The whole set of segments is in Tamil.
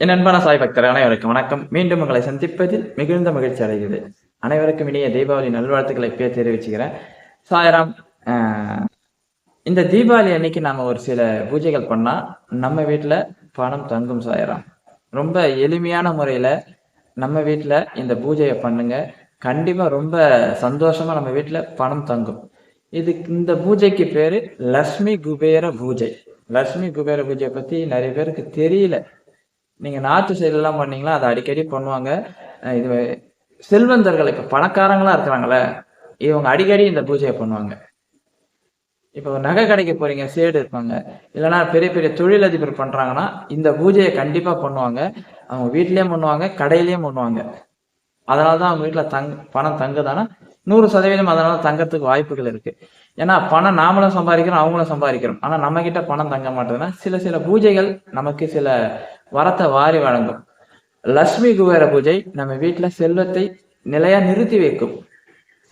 என் அன்பான சாய் பக்தர் அனைவருக்கும் வணக்கம். மீண்டும் உங்களை சந்திப்பதில் மிகுந்த மகிழ்ச்சி அடைகிறது. அனைவருக்கும் இனிய தீபாவளி நல்வாழ்த்துக்களை இப்பயே தெரிவிச்சுக்கிறேன். சாயராம் ஆஹ், இந்த தீபாவளி அன்னைக்கு நாம ஒரு சில பூஜைகள் பண்ணா நம்ம வீட்டுல பணம் தங்கும் சாயராம். ரொம்ப எளிமையான முறையில நம்ம வீட்டுல இந்த பூஜையை பண்ணுங்க. கண்டிப்பா ரொம்ப சந்தோஷமா நம்ம வீட்டுல பணம் தங்கும். இதுக்கு இந்த பூஜைக்கு பேரு லக்ஷ்மி குபேர பூஜை. லக்ஷ்மி குபேர பூஜையை பத்தி நிறைய பேருக்கு தெரியல. நீங்க நார்த்து சைடுல எல்லாம் பண்ணீங்களா? அதை அடிக்கடி பண்ணுவாங்க. இது செல்வந்தர்கள் இப்ப பணக்காரங்களா இருக்கிறாங்களே இவங்க அடிக்கடி இந்த பூஜையை பண்ணுவாங்க. இப்போ நகை கடைக்கு போறீங்க சேடு இருப்பாங்க. இல்லைன்னா பெரிய பெரிய தொழிலதிபர் பண்றாங்கன்னா இந்த பூஜையை கண்டிப்பா பண்ணுவாங்க. அவங்க வீட்லயும் பண்ணுவாங்க கடையிலயும் பண்ணுவாங்க. அதனால தான் அவங்க வீட்டில் தங் பணம் தங்குதானா? நூறு சதவீதம் அதனால தங்கறதுக்கு வாய்ப்புகள் இருக்கு. ஏன்னா பணம் நாமளும் சம்பாதிக்கிறோம் அவங்களும் சம்பாதிக்கிறோம். ஆனா நம்ம கிட்ட பணம் தங்க மாட்டேதுன்னா சில சில பூஜைகள் நமக்கு சில வரத்தை வாரி வழங்கும். லட்சுமி குபேர பூஜை நம்ம வீட்டுல செல்வத்தை நிலையா நிறுத்தி வைக்கும்.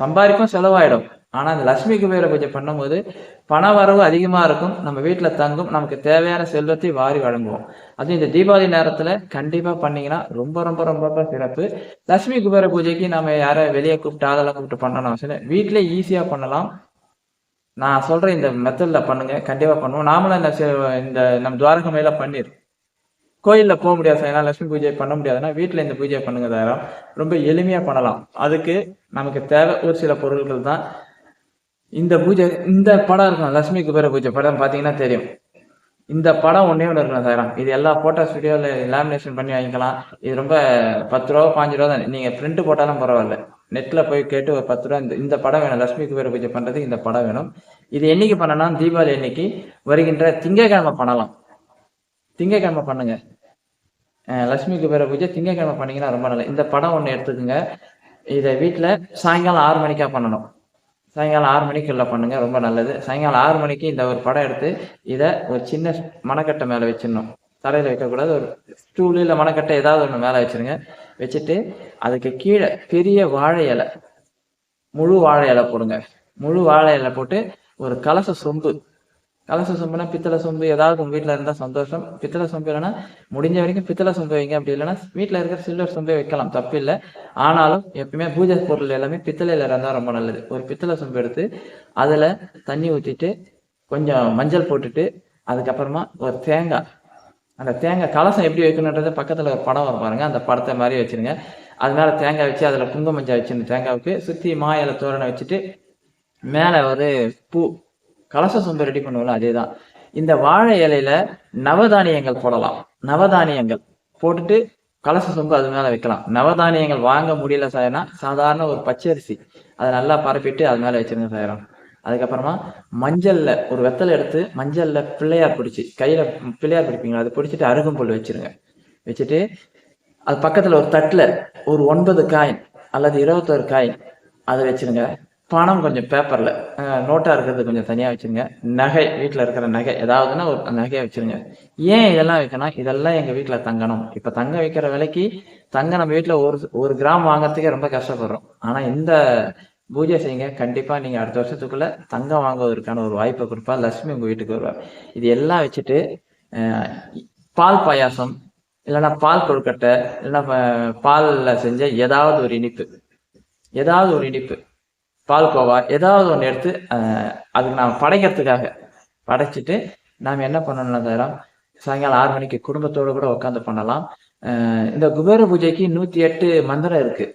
சம்பாதிக்கும் செலவாயிடும். ஆனா அந்த லட்சுமி குபேர பூஜை பண்ணும்போது பண வரவு அதிகமா இருக்கும். நம்ம வீட்டுல தங்கும். நமக்கு தேவையான செல்வத்தை வாரி வழங்குவோம். அதுவும் இந்த தீபாவளி நேரத்துல கண்டிப்பா பண்ணீங்கன்னா ரொம்ப ரொம்ப ரொம்ப சிறப்பு. லட்சுமி குபேர பூஜைக்கு நம்ம யாரை வெளியே கூப்பிட்டு ஆளெல்லாம் கூப்பிட்டு பண்ணணும் அவசியம் இல்லை. ஈஸியாக ஈஸியா பண்ணலாம். நான் சொல்கிற இந்த மெத்தடில் பண்ணுங்க. கண்டிப்பா பண்ணுவோம். நாமளும் இந்த இந்த நம்ம துவாரகமையில பண்ணிடுறோம் கோயிலில் போக முடியாது சார். லட்சுமி பூஜை பண்ண முடியாதுன்னா வீட்டில் இந்த பூஜை பண்ணுங்க தயாரம் ரொம்ப எளிமையாக பண்ணலாம். அதுக்கு நமக்கு தேவை ஒரு சில பொருட்கள் தான். இந்த பூஜை இந்த படம் இருக்கும். லட்சுமி குபேர பூஜை படம் பார்த்தீங்கன்னா தெரியும். இந்த படம் ஒன்றே ஒன்று இருக்கணும் சார். இது எல்லா ஃபோட்டோ ஸ்டுடியோவில் லேமினேஷன் பண்ணி வாங்கிக்கலாம். இது ரொம்ப பத்து ரூபா பாஞ்சு ரூபா தான். நீங்கள் பிரிண்ட் போட்டாலும் பரவாயில்ல. நெட்டில் போய் கேட்டு ஒரு பத்து ரூபா இந்த இந்த படம் வேணும். லட்சுமி குபேர பூஜை பண்றதுக்கு இந்த படம் வேணும். இது என்னைக்கு பண்ணலாம்? தீபாவளி அன்னைக்கு வருகின்ற திங்கக்கிழமை பண்ணலாம். திங்கட்கிழமை பண்ணுங்க. லட்சுமி குபேர பூஜை திங்கட்கிழமை பண்ணீங்கன்னா ரொம்ப நல்லது. இந்த படம் ஒன்று எடுத்துக்கோங்க. இதை வீட்டில் சாயங்காலம் ஆறு மணிக்கா பண்ணணும். சாயங்காலம் ஆறு மணிக்குள்ள பண்ணுங்க ரொம்ப நல்லது. சாயங்காலம் ஆறு மணிக்கு இந்த ஒரு படம் எடுத்து இதை ஒரு சின்ன மணக்கட்டை மேலே வச்சிடணும். தலையில் வைக்கக்கூடாது. ஒரு ஸ்டூல் இல்லை மணக்கட்டை ஏதாவது ஒன்று மேலே வச்சிருங்க. வச்சுட்டு அதுக்கு கீழே பெரிய வாழை இலை முழு வாழை இலை போடுங்க. முழு வாழை இலை போட்டு ஒரு கலச சொம்பு கலச சொம்புனா பித்தளை சொம்பு ஏதாவது உங்க வீட்டில் இருந்தால் சந்தோஷம். பித்தளை சொம்பு இல்லைன்னா முடிஞ்ச வரைக்கும் பித்தளை சொம்பு வைங்க. அப்படி இல்லைன்னா வீட்டில் இருக்கிற சில்வர் சொம்பே வைக்கலாம். தப்பு இல்லை. ஆனாலும் எப்பயுமே பூஜை பொருள் எல்லாமே பித்தளையில் இருந்தால் ரொம்ப நல்லது. ஒரு பித்தளை சொம்பு எடுத்து அதில் தண்ணி ஊற்றிட்டு கொஞ்சம் மஞ்சள் போட்டுட்டு அதுக்கப்புறமா ஒரு தேங்காய் அந்த தேங்காய் கலசம் எப்படி வைக்கணுன்றது பக்கத்தில் ஒரு படம் வரும் பாருங்க. அந்த படத்தை மாதிரி வச்சிருங்க. அது மேலே தேங்காய் வச்சு அதில் குங்குமஞ்சா மஞ்சள் வச்சிருந்த தேங்காவுக்கு சுற்றி மா இலை தோரணை வச்சுட்டு மேலே ஒரு பூ கலச சொம்பு ரெடி பண்ணுவோம்ல அதே தான் இந்த வாழை இலையில நவதானியங்கள் போடலாம். நவதானியங்கள் போட்டுட்டு கலச சொம்பு அது மேலே வைக்கலாம். நவதானியங்கள் வாங்க முடியல சாயனா சாதாரண ஒரு பச்சரிசி. அதை நல்லா பரப்பிட்டு அது மேலே வச்சிருங்க சாயிரம் அதுக்கப்புறமா மஞ்சள்ல ஒரு வெத்தலை எடுத்து மஞ்சள்ல பிள்ளையார் பிடிச்சி கையில பிள்ளையார் பிடிப்பீங்களா அதை பிடிச்சிட்டு அருகம்புல் வச்சிருங்க. வச்சுட்டு அது பக்கத்துல ஒரு தட்டுல ஒரு ஒன்பது காயின் அல்லது இருபத்தோரு காயின் அதை வச்சிருங்க. பணம் கொஞ்சம் பேப்பரில் நோட்டாக இருக்கிறது கொஞ்சம் தனியாக வச்சுருங்க. நகை வீட்டில் இருக்கிற நகை ஏதாவதுன்னா ஒரு நகையை வச்சிருங்க. ஏன் இதெல்லாம் வைக்கணும்? இதெல்லாம் எங்கள் வீட்டில் தங்கணும். இப்போ தங்க வைக்கிற விலைக்கு தங்க நம்ம வீட்டில் ஒரு ஒரு கிராம் வாங்குறதுக்கே ரொம்ப கஷ்டப்படுறோம். ஆனால் இந்த பூஜை செய்யுங்க. கண்டிப்பாக நீங்கள் அடுத்த வருஷத்துக்குள்ள தங்கம் வாங்குவதற்கான ஒரு வாய்ப்பை கொடுப்பா. லட்சுமி உங்கள் வீட்டுக்கு வருவார் இது எல்லாம் வச்சுட்டு பால் பாயாசம் இல்லைன்னா பால் கொழுக்கட்டை இல்லைன்னா பாலில் செஞ்ச ஏதாவது ஒரு இனிப்பு. ஏதாவது ஒரு இனிப்பு. பால்கோவா ஏதாவது ஒன்று எடுத்து அஹ், அதுக்கு நாம் படைக்கிறதுக்காக படைச்சிட்டு நாம் என்ன பண்ணணும் தரம் சாயங்காலம் ஆறு மணிக்கு குடும்பத்தோடு கூட உட்காந்து பண்ணலாம். இந்த குபேர பூஜைக்கு நூத்தி எட்டு மந்திரம் இருக்கு.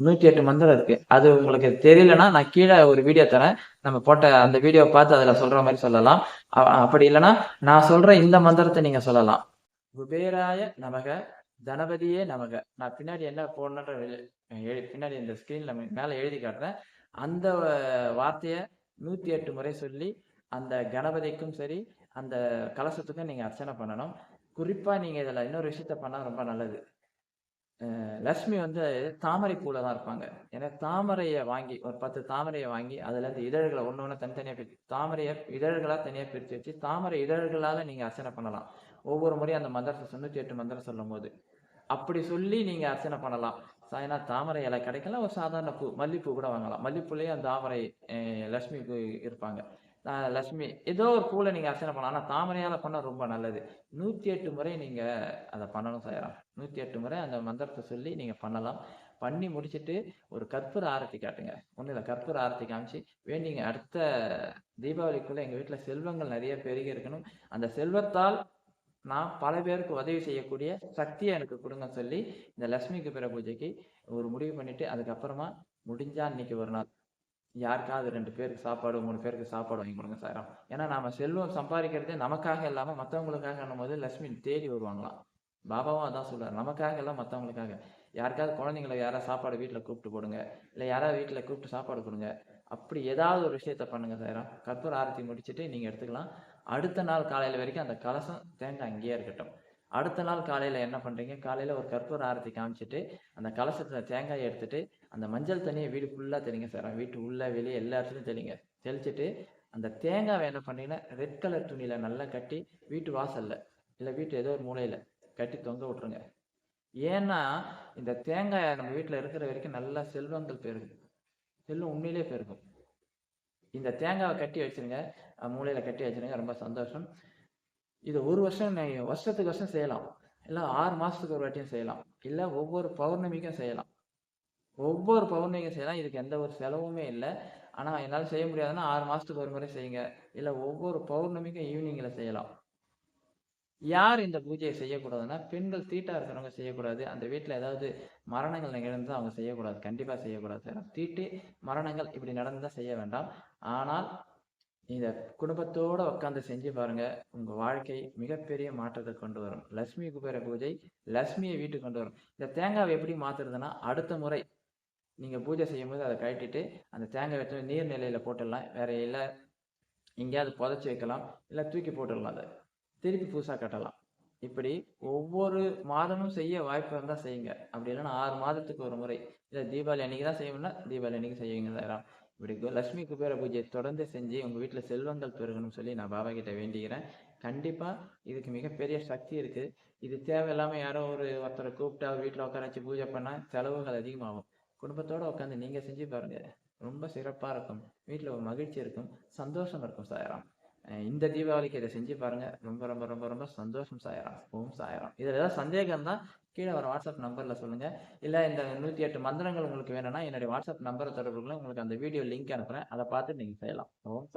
நூத்தி எட்டு மந்திரம் இருக்கு. அது உங்களுக்கு தெரியலன்னா நான் கீழே ஒரு வீடியோ தரேன். நம்ம போட்ட அந்த வீடியோ பார்த்து அதுல சொல்ற மாதிரி சொல்லலாம். அப்படி இல்லைன்னா நான் சொல்ற இந்த மந்திரத்தை நீங்க சொல்லலாம். குபேராய நமக தனபதியே நமக. நான் பின்னாடி என்ன போடணுன்ற எழு- பின்னாடி இந்த ஸ்கிரீன்ல மேல எழுதி காட்டுறேன். அந்த வார்த்தையை வார்த்தைய நூத்தி எட்டு முறை சொல்லி அந்த கணபதிக்கும் சரி அந்த கலசத்துக்கும் நீங்க அர்ச்சனை பண்ணணும். குறிப்பா நீங்க இதுல இன்னொரு விஷயத்த பண்ணா ரொம்ப நல்லது. லக்ஷ்மி வந்து தாமரை பூல தான் இருப்பாங்க. ஏன்னா தாமரையை வாங்கி ஒரு பத்து தாமரையை வாங்கி அதுல இருந்து இதழ்களை ஒண்ணு ஒண்ணு தனித்தனியா பிரிச்சு தாமரையை இதழ்களா தனியா பிரிச்சு வச்சு தாமரை இதழ்களால நீங்க அர்ச்சனை பண்ணலாம். ஒவ்வொரு முறையும் அந்த மந்திரத்தை தொண்ணூத்தி எட்டு மந்திரம் சொல்லும் போது அப்படி சொல்லி நீங்க அர்ச்சனை பண்ணலாம். ஏன்னா தாமரை இலை கிடைக்கல ஒரு சாதாரண பூ மல்லிப்பூ கூட வாங்கலாம். மல்லிப்பூலேயே அந்த தாமரை லட்சுமி பூ இருப்பாங்க. லக்ஷ்மி லட்சுமி ஏதோ ஒரு பூவில் நீங்க அர்ச்சனை பண்ணலாம். ஆனால் தாமரையால பண்ணால் ரொம்ப நல்லது. நூத்தி எட்டு முறை நீங்க அதை பண்ணணும் சாயராம் நூத்தி எட்டு முறை அந்த மந்திரத்தை சொல்லி நீங்க பண்ணலாம். பண்ணி முடிச்சிட்டு ஒரு கற்பூர ஆரத்தி காட்டுங்க. ஒன்றும் இல்லை கற்பூர ஆரத்தி காமிச்சு வேண்டிங்க அடுத்த தீபாவளிக்குள்ளே எங்க வீட்டில் செல்வங்கள் நிறைய பெருகி இருக்கணும். அந்த செல்வத்தால் நான் பல பேருக்கு உதவி செய்யக்கூடிய சக்தியை எனக்கு கொடுங்கன்னு சொல்லி இந்த லட்சுமி குபேர பூஜைக்கு ஒரு முடிவு பண்ணிட்டு அதுக்கப்புறமா முடிஞ்சா இன்னைக்கு ஒரு நாள் யாருக்காவது ரெண்டு பேருக்கு சாப்பாடு மூணு பேருக்கு சாப்பாடு வாங்கி கொடுங்க சாரம் ஏன்னா நாம செல்வம் சம்பாதிக்கிறதே நமக்காக இல்லாம மற்றவங்களுக்காக போது லட்சுமி தேடி வருவாங்களாம். பாபாவும் அதான் சொல்றாரு. நமக்காக எல்லாம் மற்றவங்களுக்காக யாருக்காவது குழந்தைங்களை யாராவது சாப்பாடு வீட்டில் கூப்பிட்டு போடுங்க. இல்லை யாராவது வீட்டில் கூப்பிட்டு சாப்பாடு கொடுங்க. அப்படி ஏதாவது ஒரு விஷயத்த பண்ணுங்க சாயிரம் கற்பூர ஆரத்தி முடிச்சுட்டு நீங்கள் எடுத்துக்கலாம். அடுத்த நாள் காலையில் வரைக்கும் அந்த கலசம் தேங்காய் அங்கேயே இருக்கட்டும். அடுத்த நாள் காலையில் என்ன பண்ணுறீங்க காலையில் ஒரு கற்பூர ஆரத்தி காமிச்சிட்டு அந்த கலசத்தில் தேங்காயை எடுத்துட்டு அந்த மஞ்சள் தண்ணியை வீடு ஃபுல்லாக தெளிங்க சார். வீட்டு உள்ள வெளியே எல்லா இடத்துலையும் தெளிங்க. தெளிச்சுட்டு அந்த தேங்காவை என்ன பண்ணீங்கன்னா ரெட் கலர் துணியில் நல்லா கட்டி வீட்டு வாசல்ல இல்லை வீட்டு ஏதோ ஒரு மூலையில் கட்டி தொங்க விட்ருங்க ஏன்னா இந்த தேங்காய் நம்ம வீட்டில் இருக்கிற வரைக்கும் நல்லா செல்வங்கள் பெருகும். செல்வம் உண்மையிலே பெருகும். இந்த தேங்காவை கட்டி வச்சிருங்க. மூளையில் கட்டி வச்சிருங்க ரொம்ப சந்தோஷம். இது ஒரு வருஷம் வருஷத்துக்கு வருஷம் செய்யலாம். இல்லை ஆறு மாதத்துக்கு ஒரு வாட்டியும் செய்யலாம். இல்லை ஒவ்வொரு பௌர்ணமிக்கும் செய்யலாம். ஒவ்வொரு பௌர்ணமிக்கும் செய்யலாம். இதுக்கு எந்த ஒரு செலவுமே இல்லை. ஆனால் என்னால் செய்ய முடியாதுன்னா ஆறு மாதத்துக்கு ஒரு முறை செய்யுங்க. இல்லை ஒவ்வொரு பௌர்ணமிக்கும் ஈவினிங்கில் செய்யலாம். யார் இந்த பூஜையை செய்யக்கூடாதுன்னா பெண்கள் தீட்டாக இருக்கிறவங்க செய்யக்கூடாது. அந்த வீட்டில் ஏதாவது மரணங்கள் நிகழ்ந்தால் அவங்க செய்யக்கூடாது. கண்டிப்பாக செய்யக்கூடாது. தீட்டு மரணங்கள் இப்படி நடந்தால் செய்ய வேண்டாம். ஆனால் இந்த குடும்பத்தோட உட்காந்து செஞ்சு பாருங்க உங்க வாழ்க்கை மிகப்பெரிய மாற்றத்தை கொண்டு வரும். லட்சுமி குபேர பூஜை லட்சுமியை வீட்டுக்கு கொண்டு வரும். இந்த தேங்காவை எப்படி மாத்துறதுன்னா அடுத்த முறை நீங்க பூஜை செய்யும்போது அதை கழட்டிட்டு அந்த தேங்காய் எடுத்து நீர்நிலையில் போட்டுடலாம். வேற இல்லை எங்கேயாவது புதைச்சி வைக்கலாம் இல்லை தூக்கி போட்டுடலாம் அதை. திருப்பி புதுசாக கட்டலாம். இப்படி ஒவ்வொரு மாதமும் செய்ய வாய்ப்பு இருந்தால் செய்யுங்க. அப்படி இல்லைன்னா ஆறு மாதத்துக்கு ஒரு முறை. இல்லை தீபாவளி அன்னைக்கு தான் செய்யணும்னா தீபாவளி அன்னைக்கு செய்வீங்க இப்படி கு- லட்சுமி குபேர பூஜையை தொடர்ந்து செஞ்சு உங்கள் வீட்டில் செல்வங்கள் பெருகணும்னு சொல்லி நான் பாபா கிட்ட வேண்டிக்கிறேன். கண்டிப்பாக இதுக்கு மிகப்பெரிய சக்தி இருக்குது இது தேவையில்லாமல் யாரோ ஒரு ஒருத்தரை கூப்பிட்டு அவர் வீட்டில் உட்கார வச்சு பூஜை பண்ணால் செலவுகள் அதிகமாகும். குடும்பத்தோடு உட்காந்து நீங்கள் செஞ்சு பாருங்கள் ரொம்ப சிறப்பாக இருக்கும். வீட்டில் ஒரு மகிழ்ச்சி இருக்கும். சந்தோஷம் இருக்கும் சாயராம். இந்த தீபாவளிக்கு இதை செஞ்சு பாருங்க. ரொம்ப ரொம்ப ரொம்ப ரொம்ப சந்தோஷம் சாயிரம். ஓம் சாயிரம். இதில் ஏதாவது சந்தேகம் தான் கீழே வர வாட்ஸ்அப் நம்பரில் சொல்லுங்க. இல்லை இந்த நூற்றி எட்டு மந்திரங்கள் உங்களுக்கு வேணும்னா என்னுடைய வாட்ஸ்அப் நம்பரை தொடர்புகளை உங்களுக்கு அந்த வீடியோ லிங்க் அனுப்புகிறேன் அதை பார்த்து நீங்கள் செய்யலாம். ஓம் சாய்